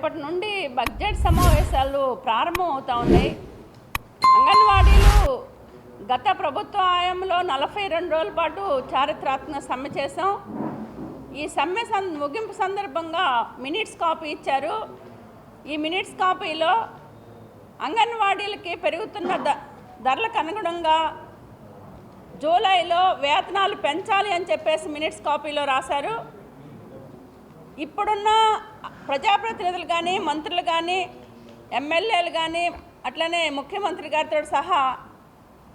రేపటి నుండి బడ్జెట్ సమావేశాలు ప్రారంభం అవుతా ఉన్నాయి. అంగన్వాడీలు గత ప్రభుత్వ హయాంలో నలభై రెండు రోజుల పాటు చారిత్రాత్మక సమ్మె చేసాం ఈ సమ్మె సం ముగింపు సందర్భంగా మినిట్స్ కాపీ ఇచ్చారు. ఈ మినిట్స్ కాపీలో అంగన్వాడీలకి పెరుగుతున్న ద ధరలకు అనుగుణంగా జూలైలో వేతనాలు పెంచాలి అని చెప్పేసి మినిట్స్ కాపీలో రాశారు. ఇప్పుడున్న ప్రజాప్రతినిధులు కానీ మంత్రులు కానీ ఎమ్మెల్యేలు కానీ అట్లనే ముఖ్యమంత్రి గారితో సహా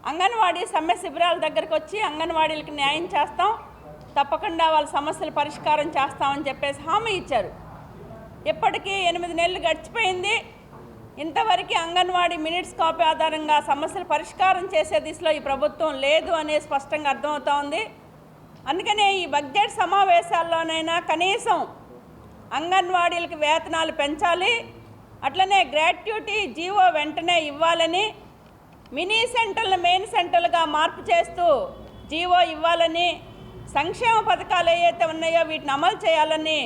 అంగన్వాడీ సమ్మె శిబిరాల దగ్గరకు వచ్చి అంగన్వాడీలకు న్యాయం చేస్తాం. తప్పకుండా వాళ్ళ సమస్యలు పరిష్కారం చేస్తామని చెప్పేసి హామీ ఇచ్చారు. ఇప్పటికీ ఎనిమిది నెలలు గడిచిపోయింది. ఇంతవరకు అంగన్వాడీ మినిట్స్ కాపీ ఆధారంగా సమస్యలు పరిష్కారం చేసే దిశలో ఈ ప్రభుత్వం లేదు అనేది స్పష్టంగా అర్థమవుతోంది అందుకనే ఈ బడ్జెట్ సమావేశాల్లోనైనా కనీసం అంగన్వాడీలకి వేతనాలు పెంచాలి. అట్లనే గ్రాట్యుటీ జీవో వెంటనే ఇవ్వాలని మినీ సెంటర్లు మెయిన్ సెంటర్లుగా మార్పు చేస్తూ జీవో ఇవ్వాలని సంక్షేమ పథకాలు ఏవైతే ఉన్నాయో వీటిని అమలు చేయాలని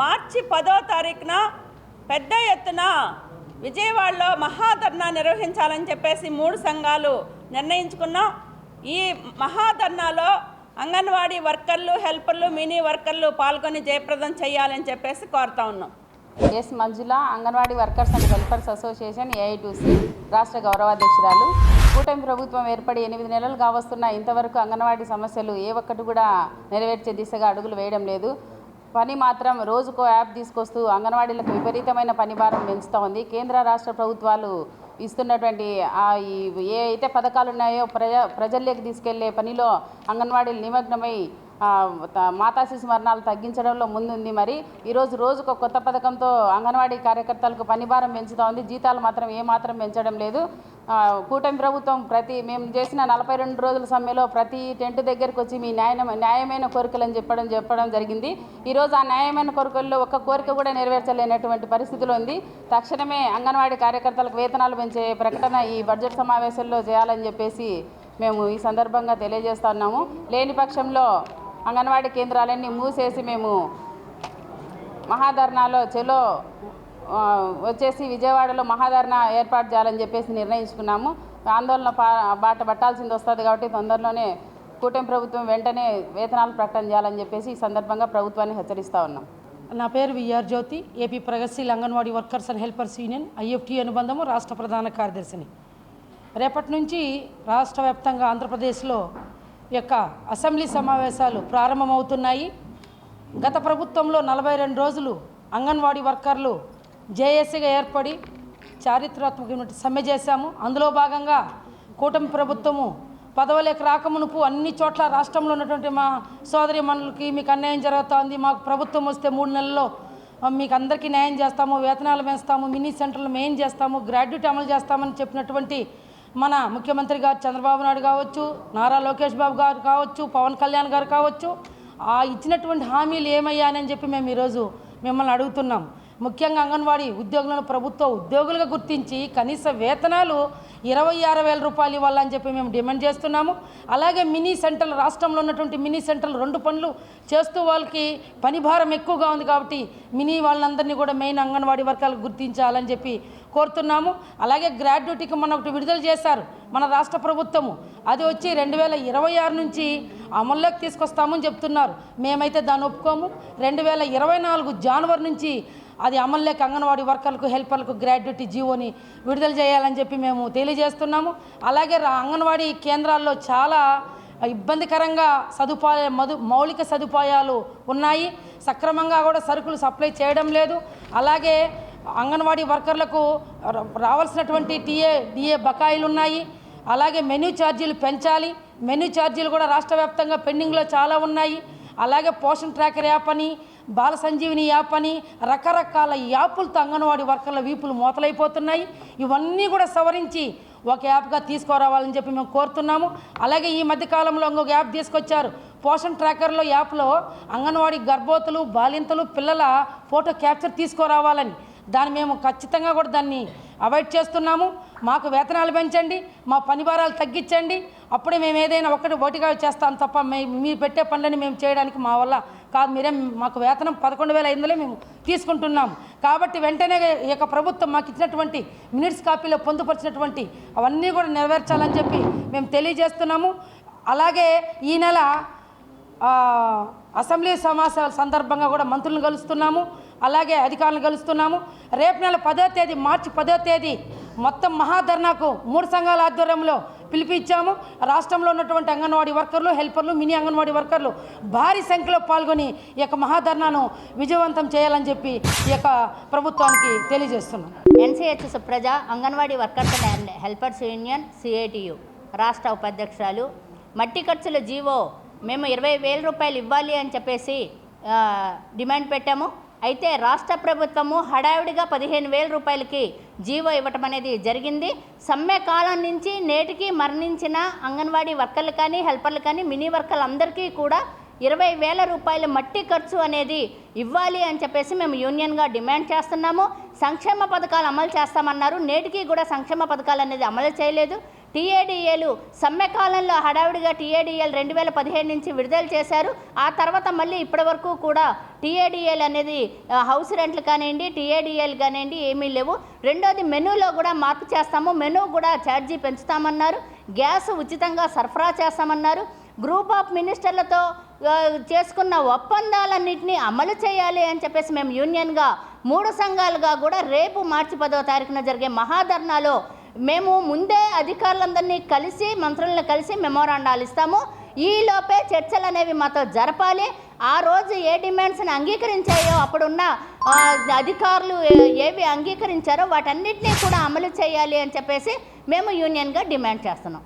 మార్చి పదో తారీఖున పెద్ద ఎత్తున విజయవాడలో మహాధర్నా నిర్వహించాలని చెప్పేసి మూడు సంఘాలు నిర్ణయించుకున్నాం. ఈ మహాధర్నాలో అంగన్వాడీ వర్కర్లు హెల్పర్లు మినీ వర్కర్లు పాల్గొని జయప్రదం చేయాలని చెప్పేసి కోరుతా ఉన్నాం. S Manjula Anganwadi workers and helpers association AITC రాష్ట్ర గౌరవాధ్యక్షురాలు. కూటమి ప్రభుత్వం ఏర్పడి ఎనిమిది నెలలు కావస్తున్న ఇంతవరకు అంగన్వాడీ సమస్యలు ఏ ఒక్కటి కూడా నెరవేర్చే దిశగా అడుగులు వేయడం లేదు. పని మాత్రం రోజుకో యాప్ తీసుకొస్తూ అంగన్వాడీలకు విపరీతమైన పని భారం పెంచుతూ ఉంది కేంద్ర రాష్ట్ర ప్రభుత్వాలు ఇస్తున్నటువంటి ఏ అయితే పథకాలు ఉన్నాయో ప్రజ ప్రజల్లోకి తీసుకెళ్ళే పనిలో అంగన్వాడీలు నిమగ్నమై మాతా శిశు మరణాలు తగ్గించడంలో ముందుంది మరి. ఈరోజు రోజుకు కొత్త పథకంతో అంగన్వాడీ కార్యకర్తలకు పనిభారం పెంచుతూ ఉంది. జీతాలు మాత్రం ఏమాత్రం పెంచడం లేదు. కూటమి ప్రభుత్వం ప్రతి మేము చేసిన నలభై రెండు రోజుల సమ్మెలో ప్రతి టెంట్ దగ్గరికి వచ్చి మీ న్యాయం న్యాయమైన కోరికలని చెప్పడం చెప్పడం జరిగింది. ఈరోజు ఆ న్యాయమైన కోరికల్లో ఒక్క కోరిక కూడా నెరవేర్చలేనటువంటి పరిస్థితిలో ఉంది. తక్షణమే అంగన్వాడీ కార్యకర్తలకు వేతనాలు పెంచే ప్రకటన ఈ బడ్జెట్ సమావేశంలో చేయాలని చెప్పేసి మేము ఈ సందర్భంగా తెలియజేస్తా ఉన్నాము. లేని పక్షంలో అంగన్వాడీ కేంద్రాలన్నీ మూసేసి మేము మహాధర్నాలో చెలో వచ్చేసి విజయవాడలో మహాధర్నా ఏర్పాటు చేయాలని చెప్పేసి నిర్ణయించుకున్నాము. ఆందోళన పా బాట పట్టాల్సింది వస్తుంది కాబట్టి తొందరలోనే కూటమి ప్రభుత్వం వెంటనే వేతనాలు ప్రకటన చేయాలని చెప్పేసి ఈ సందర్భంగా ప్రభుత్వాన్ని హెచ్చరిస్తూ ఉన్నాం. నా పేరు విఆర్ జ్యోతి ఏపీ ప్రగతిశీల anganwadi workers and helpers union IFT అనుబంధము రాష్ట్ర ప్రధాన కార్యదర్శిని. రేపటి నుంచి రాష్ట్ర వ్యాప్తంగా ఆంధ్రప్రదేశ్లో యొక్క అసెంబ్లీ సమావేశాలు ప్రారంభమవుతున్నాయి. గత ప్రభుత్వంలో నలభై రెండు రోజులు అంగన్వాడీ వర్కర్లు జేఏసీగా ఏర్పడి చారిత్రాత్మకమైన సమ్మె చేశాము. అందులో భాగంగా కూటమి ప్రభుత్వము పదవులకు రాకమునుపు అన్ని చోట్ల రాష్ట్రంలో ఉన్నటువంటి మా సోదరి మనులకి మీకు అన్యాయం జరుగుతోంది. మాకు ప్రభుత్వం వస్తే మూడు నెలల్లో మీకు అందరికీ న్యాయం చేస్తాము వేతనాలు పెంచుతాము మినీ సెంటర్లు మెయిన్ చేస్తాము గ్రాడ్యుయేట్ అమలు చేస్తామని చెప్పినటువంటి మన ముఖ్యమంత్రి గారు చంద్రబాబు నాయుడు కావచ్చు నారా లోకేష్ బాబు గారు కావచ్చు పవన్ కళ్యాణ్ గారు కావచ్చు ఆ ఇచ్చినటువంటి హామీలు ఏమయ్యానని చెప్పి మేము ఈరోజు మిమ్మల్ని అడుగుతున్నాం. ముఖ్యంగా అంగన్వాడీ ఉద్యోగులను ప్రభుత్వ ఉద్యోగులుగా గుర్తించి కనీస వేతనాలు ఇరవై ఆరు వేల రూపాయలు ఇవ్వాలని చెప్పి మేము డిమాండ్ చేస్తున్నాము. అలాగే మినీ సెంటర్లు రాష్ట్రంలో ఉన్నటువంటి మినీ సెంటర్లు రెండు పనులు చేస్తూ వాళ్ళకి పని భారం ఎక్కువగా ఉంది కాబట్టి మినీ వాళ్ళందరినీ కూడా మెయిన్ అంగన్వాడీ వర్గాలకు గుర్తించాలని చెప్పి కోరుతున్నాము. అలాగే గ్రాడ్యుటీకి మన ఒకటి విడుదల చేశారు మన రాష్ట్ర ప్రభుత్వము. అది వచ్చి రెండు వేల ఇరవై ఆరు నుంచి అమల్లోకి తీసుకొస్తామని చెప్తున్నారు. మేమైతే దాన్ని ఒప్పుకోము. రెండు వేల ఇరవై నాలుగు జనవరి నుంచి అది అమల్లోకి అంగన్వాడీ వర్కర్లకు హెల్పర్లకు గ్రాడ్యుటీ జీవోని విడుదల చేయాలని చెప్పి మేము తెలియజేస్తున్నాము. అలాగే రా- అంగన్వాడీ కేంద్రాల్లో చాలా ఇబ్బందికరంగా సదుపాయ మధు మౌలిక సదుపాయాలు ఉన్నాయి. సక్రమంగా కూడా సరుకులు సప్లై చేయడం లేదు. అలాగే అంగన్వాడీ వర్కర్లకు రావాల్సినటువంటి టీఏ డిఏ బకాయిలు ఉన్నాయి. అలాగే మెనూ ఛార్జీలు పెంచాలి. మెనూ ఛార్జీలు కూడా రాష్ట్ర వ్యాప్తంగా పెండింగ్లో చాలా ఉన్నాయి. అలాగే పోషన్ ట్రాకర్ యాప్ అని బాల సంజీవిని యాప్ అని రకరకాల యాప్లతో అంగన్వాడీ వర్కర్ల వీపులు మూతలైపోతున్నాయి. ఇవన్నీ కూడా సవరించి ఒక యాప్గా తీసుకురావాలని చెప్పి మేము కోరుతున్నాము. అలాగే ఈ మధ్యకాలంలో ఇంకొక యాప్ తీసుకొచ్చారు. పోషన్ ట్రాకర్లో యాప్లో అంగన్వాడీ గర్భవతులు బాలింతలు పిల్లల ఫోటో క్యాప్చర్ తీసుకురావాలని. దాన్ని మేము ఖచ్చితంగా కూడా దాన్ని అవాయిడ్ చేస్తున్నాము. మాకు వేతనాలు పెంచండి మా పని భారాలు తగ్గించండి. అప్పుడే మేము ఏదైనా ఒకటి ఒకటిగా చేస్తాం తప్ప మీరు పెట్టే పనులని మేము చేయడానికి మా వల్ల కాదు. మీరే మాకు వేతనం పదకొండు వేల ఐదులో మేము తీసుకుంటున్నాం. కాబట్టి వెంటనే ఈ యొక్క ప్రభుత్వం మాకు ఇచ్చినటువంటి మినిట్స్ కాపీలో పొందుపరిచినటువంటి అవన్నీ కూడా నెరవేర్చాలని చెప్పి మేము తెలియజేస్తున్నాము. అలాగే ఈ నెల అసెంబ్లీ సమావేశాల సందర్భంగా కూడా మంత్రులను కలుస్తున్నాము అలాగే అధికారులను కలుస్తున్నాము. రేపు నెల పదో తేదీ మార్చి పదో తేదీ మొత్తం మహాధర్నాకు మూడు సంఘాల ఆధ్వర్యంలో పిలిపించాము. రాష్ట్రంలో ఉన్నటువంటి అంగన్వాడీ వర్కర్లు హెల్పర్లు మినీ అంగన్వాడీ వర్కర్లు భారీ సంఖ్యలో పాల్గొని ఈ యొక్క మహాధర్నాను విజయవంతం చేయాలని చెప్పి ఈ యొక్క ప్రభుత్వానికి తెలియజేస్తున్నాం. ఎన్సీహెచ్ఎస్ ప్రజా Anganwadi workers and helpers union CITU రాష్ట్ర ఉపాధ్యక్షురాలు మట్టి ఖర్చుల జీవో మేము ఇరవై వేల రూపాయలు ఇవ్వాలి అని చెప్పేసి డిమాండ్ పెట్టాము. అయితే రాష్ట్ర ప్రభుత్వము హడావిడిగా పదిహేను వేల రూపాయలకి జీవో ఇవ్వటం అనేది జరిగింది. సమ్మె కాలం నుంచి నేటికి మరణించిన అంగన్వాడీ వర్కర్లు కానీ హెల్పర్లు కానీ మినీ వర్కర్లు అందరికీ కూడా ఇరవై వేల రూపాయల మట్టి ఖర్చు అనేది ఇవ్వాలి అని చెప్పేసి మేము యూనియన్గా డిమాండ్ చేస్తున్నాము. సంక్షేమ పథకాలు అమలు చేస్తామన్నారు. నేటికి కూడా సంక్షేమ పథకాలు అనేది అమలు చేయలేదు. టీఏడీఏలు సమ్మెకాలంలో హడావిడిగా టీఏడిఏలు రెండు వేల పదిహేడు నుంచి విడుదల చేశారు. ఆ తర్వాత మళ్ళీ ఇప్పటి వరకు కూడా టీఏడిఏలు అనేది హౌస్ రెంట్లు కానివ్వండి టీఏడిఏలు కానివ్వండి ఏమీ లేవు. రెండోది మెనూలో కూడా మార్పు చేస్తాము. మెనూ కూడా ఛార్జీ పెంచుతామన్నారు. గ్యాస్ ఉచితంగా సరఫరా చేస్తామన్నారు. గ్రూప్ ఆఫ్ మినిస్టర్లతో చేసుకున్న ఒప్పందాలన్నింటినీ అమలు చేయాలి అని చెప్పేసి మేము యూనియన్గా మూడు సంఘాలుగా కూడా రేపు మార్చి పదో తారీఖున జరిగే మహాధర్నాలో మేము ముందే అధికారులందరినీ కలిసి మంత్రులను కలిసి మెమోరాండాలు ఇస్తాము. ఈలోపే చర్చలు అనేవి మాతో జరపాలి. ఆ రోజు ఏ డిమాండ్స్ని అంగీకరించాయో అప్పుడున్న అధికారులు ఏవి అంగీకరించారో వాటన్నిటినీ కూడా అమలు చేయాలి అని చెప్పేసి మేము యూనియన్గా డిమాండ్ చేస్తున్నాం.